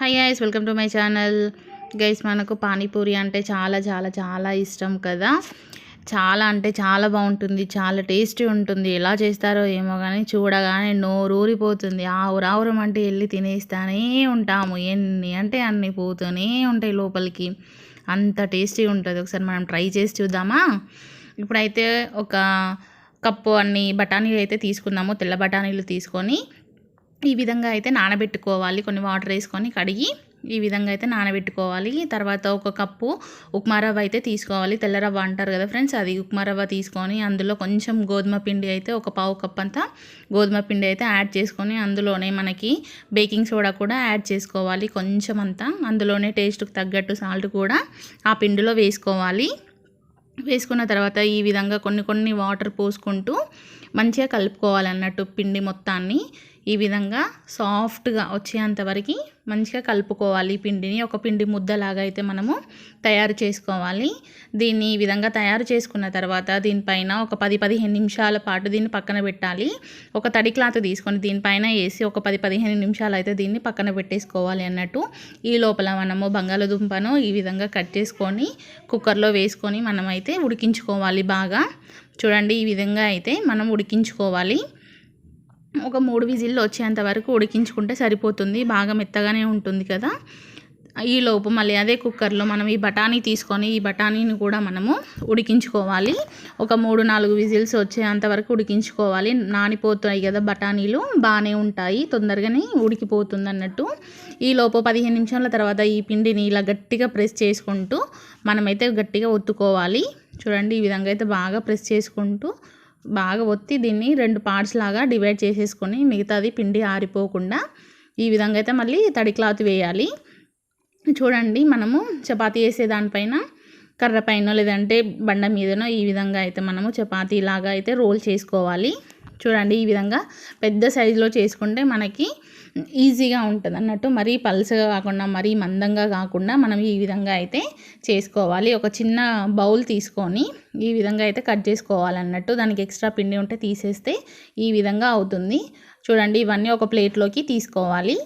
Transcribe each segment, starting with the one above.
Hi guys welcome to my channel guys మనకు పానీపూరి అంటే చాలా చాలా చాలా ఇష్టం కదా. చాలా అంటే చాలా బాగుంటుంది చాలా టేస్టీ ఉంటుంది. ఎలా చేస్తారో ఏమో కానీ చూడగానే నోరూరిపోతుంది ఆవురావురం అంటే వెళ్ళి తినేస్తానే ఉంటాము. ఎన్ని అంటే అన్ని పోతూనే ఉంటాయి లోపలికి. అంత టేస్టీ ఉంటుంది. ఒకసారి మనం ట్రై చేసి చూద్దామా? ఇప్పుడైతే ఒక కప్పు అన్ని బఠానీలు అయితే తీసుకుందాము. తెల్ల బఠానీలు తీసుకొని ఈ విధంగా అయితే నానబెట్టుకోవాలి. కొన్ని వాటర్ వేసుకొని కడిగి ఈ విధంగా అయితే నానబెట్టుకోవాలి. తర్వాత ఒక కప్పు ఉప్మా రవ్వ అయితే తీసుకోవాలి. తెల్ల రవ్వ అంటారు కదా ఫ్రెండ్స్ అది ఉప్మా రవ్వ తీసుకొని అందులో కొంచెం గోధుమ పిండి అయితే ఒక పావు కప్ అంతా గోధుమ పిండి అయితే యాడ్ చేసుకొని అందులోనే మనకి బేకింగ్ సోడా కూడా యాడ్ చేసుకోవాలి కొంచెం అంతా. అందులోనే టేస్ట్కి తగ్గట్టు సాల్ట్ కూడా ఆ పిండిలో వేసుకోవాలి. వేసుకున్న తర్వాత ఈ విధంగా కొన్ని కొన్ని వాటర్ పోసుకుంటూ మంచిగా కలుపుకోవాలన్నట్టు పిండి మొత్తాన్ని. ఈ విధంగా సాఫ్ట్గా వచ్చేంతవరకు మంచిగా కలుపుకోవాలి పిండిని. ఒక పిండి ముద్దలాగా అయితే మనము తయారు చేసుకోవాలి. దీన్ని ఈ విధంగా తయారు చేసుకున్న తర్వాత దీనిపైన ఒక పది పదిహేను నిమిషాల పాటు దీన్ని పక్కన పెట్టాలి. ఒక తడి క్లాత్ తీసుకొని దీనిపైన వేసి ఒక పది పదిహేను నిమిషాలు అయితే దీన్ని పక్కన పెట్టేసుకోవాలి అన్నట్టు. ఈ లోపల మనము బంగాళదుంపను ఈ విధంగా కట్ చేసుకొని కుక్కర్లో వేసుకొని మనమైతే ఉడికించుకోవాలి బాగా. చూడండి ఈ విధంగా అయితే మనం ఉడికించుకోవాలి. ఒక మూడు విజిల్లు వచ్చేంత వరకు ఉడికించుకుంటే సరిపోతుంది. బాగా మెత్తగానే ఉంటుంది కదా. ఈ లోపు మళ్ళీ అదే కుక్కర్లో మనం ఈ బఠానీ తీసుకొని ఈ బఠానీని కూడా మనము ఉడికించుకోవాలి. ఒక మూడు నాలుగు విజిల్స్ వచ్చేంత వరకు ఉడికించుకోవాలి. నానిపోతాయి కదా బఠానీలు. బాగానే ఉంటాయి. తొందరగానే ఉడికిపోతుంది అన్నట్టు ఈ లోపు పదిహేను నిమిషాల తర్వాత ఈ పిండిని ఇలా గట్టిగా ప్రెస్ చేసుకుంటూ మనమైతే గట్టిగా ఒత్తుకోవాలి. చూడండి ఈ విధంగా అయితే బాగా ప్రెస్ చేసుకుంటూ బాగా ఒత్తి దీన్ని రెండు పార్ట్స్ లాగా డివైడ్ చేసేసుకొని మిగతాది పిండి ఆరిపోకుండా ఈ విధంగా అయితే మళ్ళీ తడి క్లాత్ వేయాలి. చూడండి మనము చపాతీ వేసే దానిపైన కర్ర పైన లేదంటే బండ మీదనో ఈ విధంగా అయితే మనము చపాతీ లాగా అయితే రోల్ చేసుకోవాలి. చూడండి ఈ విధంగా పెద్ద సైజులో చేసుకుంటే మనకి ఈజీగా ఉంటుంది అన్నట్టు మరీ పల్సగా కాకుండా మరీ మందంగా కాకుండా మనం ఈ విధంగా అయితే చేసుకోవాలి. ఒక చిన్న బౌల్ తీసుకొని ఈ విధంగా అయితే కట్ చేసుకోవాలన్నట్టు దానికి ఎక్స్ట్రా పిండి ఉంటే తీసేస్తే ఈ విధంగా అవుతుంది. చూడండి ఇవన్నీ ఒక ప్లేట్లోకి తీసుకోవాలి.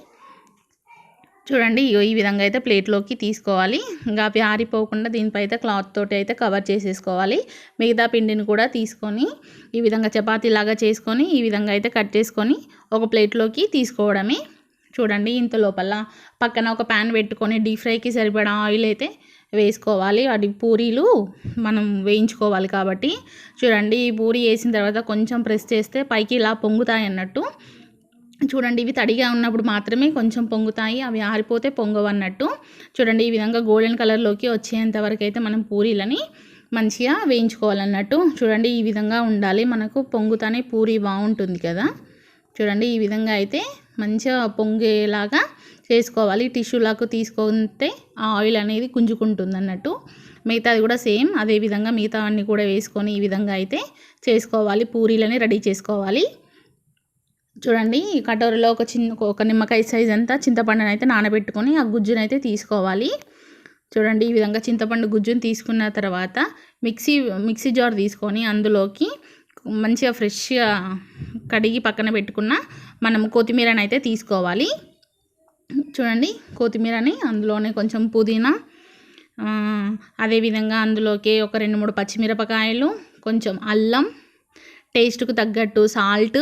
చూడండి ఈ విధంగా అయితే ప్లేట్లోకి తీసుకోవాలి. ఇంకా అవి ఆరిపోకుండా దీనిపై అయితే క్లాత్ తోటి అయితే కవర్ చేసేసుకోవాలి. మిగతా పిండిని కూడా తీసుకొని ఈ విధంగా చపాతీలాగా చేసుకొని ఈ విధంగా అయితే కట్ చేసుకొని ఒక ప్లేట్లోకి తీసుకోవడమే. చూడండి ఇంత లోపల పక్కన ఒక ప్యాన్ పెట్టుకొని డీప్ ఫ్రైకి సరిపడా ఆయిల్ అయితే వేసుకోవాలి. అది పూరీలు మనం వేయించుకోవాలి కాబట్టి. చూడండి ఈ పూరి వేసిన తర్వాత కొంచెం ప్రెస్ చేస్తే పైకి ఇలా పొంగుతాయి అన్నట్టు. చూడండి ఇవి తడిగా ఉన్నప్పుడు మాత్రమే కొంచెం పొంగుతాయి అవి ఆరిపోతే పొంగవన్నట్టు. చూడండి ఈ విధంగా గోల్డెన్ కలర్లోకి వచ్చేంత వరకు అయితే మనం పూరీలని మంచిగా వేయించుకోవాలన్నట్టు. చూడండి ఈ విధంగా ఉండాలి. మనకు పొంగుతానే పూరి బాగుంటుంది కదా. చూడండి ఈ విధంగా అయితే మంచిగా పొంగేలాగా చేసుకోవాలి. టిష్యూలాగా తీసుకుంటే ఆ ఆయిల్ అనేది గుంజుకుంటుంది అన్నట్టు మిగతాది కూడా సేమ్ అదే విధంగా మిగతా అన్నీ కూడా వేసుకొని ఈ విధంగా అయితే చేసుకోవాలి. పూరీలని రెడీ చేసుకోవాలి. చూడండి కటోరిలో కటోరలో ఒక చిన్న ఒక నిమ్మకాయ సైజ్ అంతా చింతపండుని అయితే నానబెట్టుకొని ఆ గుజ్జును అయితే తీసుకోవాలి. చూడండి ఈ విధంగా చింతపండు గుజ్జుని తీసుకున్న తర్వాత మిక్సీ మిక్సీ జార్ తీసుకొని అందులోకి మంచిగా ఫ్రెష్గా కడిగి పక్కన పెట్టుకున్న మనం కొత్తిమీరని అయితే తీసుకోవాలి. చూడండి కొత్తిమీరని అందులోనే కొంచెం పుదీనా అదేవిధంగా అందులోకి ఒక రెండు మూడు పచ్చిమిరపకాయలు కొంచెం అల్లం టేస్ట్కు తగ్గట్టు సాల్ట్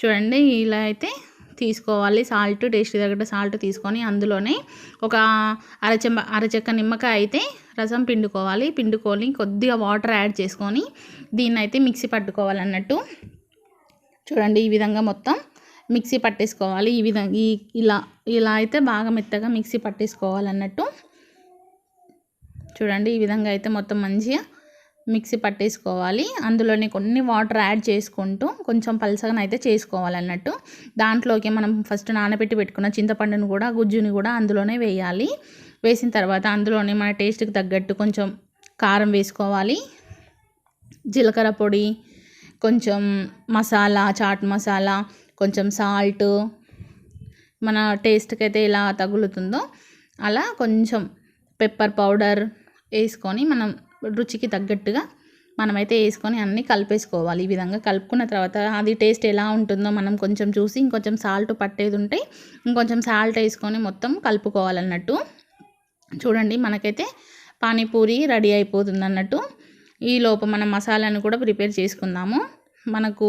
చూడండి ఇలా అయితే తీసుకోవాలి. సాల్ట్ టేస్ట్ తగ్గట్టు సాల్ట్ తీసుకొని అందులోనే ఒక అరచెంబ అరచెక్క నిమ్మకాయ అయితే రసం పిండుకోవాలి. పిండుకొని కొద్దిగా వాటర్ యాడ్ చేసుకొని దీన్ని అయితే మిక్సీ పట్టుకోవాలన్నట్టు. చూడండి ఈ విధంగా మొత్తం మిక్సీ పట్టేసుకోవాలి. ఈ విధంగా ఈ ఇలా ఇలా అయితే బాగా మెత్తగా మిక్సీ పట్టేసుకోవాలన్నట్టు. చూడండి ఈ విధంగా అయితే మొత్తం మంచిగా మిక్సీ పట్టేసుకోవాలి. అందులోనే కొన్ని వాటర్ యాడ్ చేసుకుంటూ కొంచెం పలసగా అయితే చేసుకోవాలన్నట్టు. దాంట్లోకి మనం ఫస్ట్ నానబెట్టి పెట్టుకున్న చింతపండును కూడా గుజ్జుని కూడా అందులోనే వేయాలి. వేసిన తర్వాత అందులోనే మన టేస్ట్కి తగ్గట్టు కొంచెం కారం వేసుకోవాలి. జీలకర్ర పొడి కొంచెం మసాలా చాట్ మసాలా కొంచెం సాల్ట్ మన టేస్ట్కి అయితే ఎలా తగులుతుందో అలా కొంచెం పెప్పర్ పౌడర్ వేసుకొని మనం రుచికి తగ్గట్టుగా మనమైతే వేసుకొని అన్నీ కలిపేసుకోవాలి. ఈ విధంగా కలుపుకున్న తర్వాత అది టేస్ట్ ఎలా ఉంటుందో మనం కొంచెం చూసి ఇంకొంచెం సాల్ట్ పట్టేది ఉంటే ఇంకొంచెం సాల్ట్ వేసుకొని మొత్తం కలుపుకోవాలన్నట్టు. చూడండి మనకైతే పానీపూరి రెడీ అయిపోతుంది అన్నట్టు ఈ మనం మసాలాను కూడా ప్రిపేర్ చేసుకుందాము. మనకు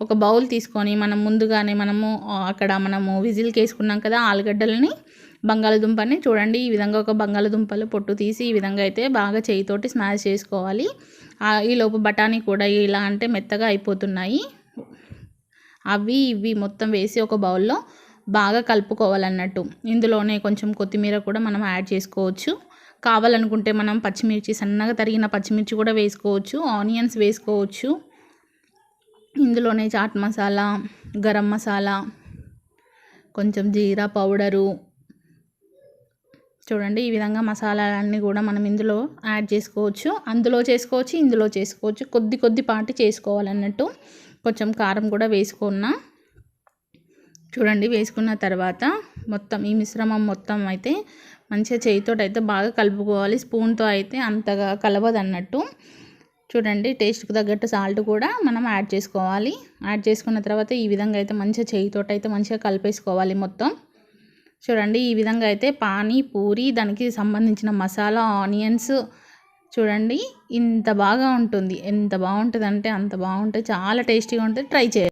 ఒక బౌల్ తీసుకొని మనం ముందుగానే మనము అక్కడ మనము విజిల్కి వేసుకున్నాం కదా ఆలుగడ్డలని బంగాళదుంపని చూడండి. ఈ విధంగా ఒక బంగాళదుంపలు పొట్టు తీసి ఈ విధంగా అయితే బాగా చేయితోటి స్మాష్ చేసుకోవాలి. ఈ లోపు బఠానీ కూడా ఇలా అంటే మెత్తగా అయిపోతున్నాయి. అవి ఇవి మొత్తం వేసి ఒక బౌల్లో బాగా కలుపుకోవాలన్నట్టు. ఇందులోనే కొంచెం కొత్తిమీర కూడా మనం యాడ్ చేసుకోవచ్చు. కావాలనుకుంటే మనం పచ్చిమిర్చి సన్నగా తరిగిన పచ్చిమిర్చి కూడా వేసుకోవచ్చు. ఆనియన్స్ వేసుకోవచ్చు. ఇందులోనే చాట్ మసాలా గరం మసాలా కొంచెం జీరా పౌడరు. చూడండి ఈ విధంగా మసాలాలన్నీ కూడా మనం ఇందులో యాడ్ చేసుకోవచ్చు. అందులో చేసుకోవచ్చు ఇందులో చేసుకోవచ్చు. కొద్ది కొద్ది పాటి చేసుకోవాలన్నట్టు కొంచెం కారం కూడా వేసుకున్నా. చూడండి వేసుకున్న తర్వాత మొత్తం ఈ మిశ్రమం మొత్తం అయితే మంచిగా చేయితో అయితే బాగా కలుపుకోవాలి. స్పూన్తో అయితే అంతగా కలవదు అన్నట్టు చూడండి టేస్ట్కి తగ్గట్టు సాల్ట్ కూడా మనం యాడ్ చేసుకోవాలి. యాడ్ చేసుకున్న తర్వాత ఈ విధంగా అయితే మంచిగా చేయితోట అయితే మంచిగా కలిపేసుకోవాలి మొత్తం. చూడండి ఈ విధంగా అయితే పానీ పూరి దానికి సంబంధించిన మసాలా ఆనియన్స్ చూడండి ఇంత బాగా ఉంటుంది. ఎంత బాగుంటుంది అంటే అంత బాగుంటుంది చాలా టేస్టీగా ఉంటుంది. ట్రై చేయాలి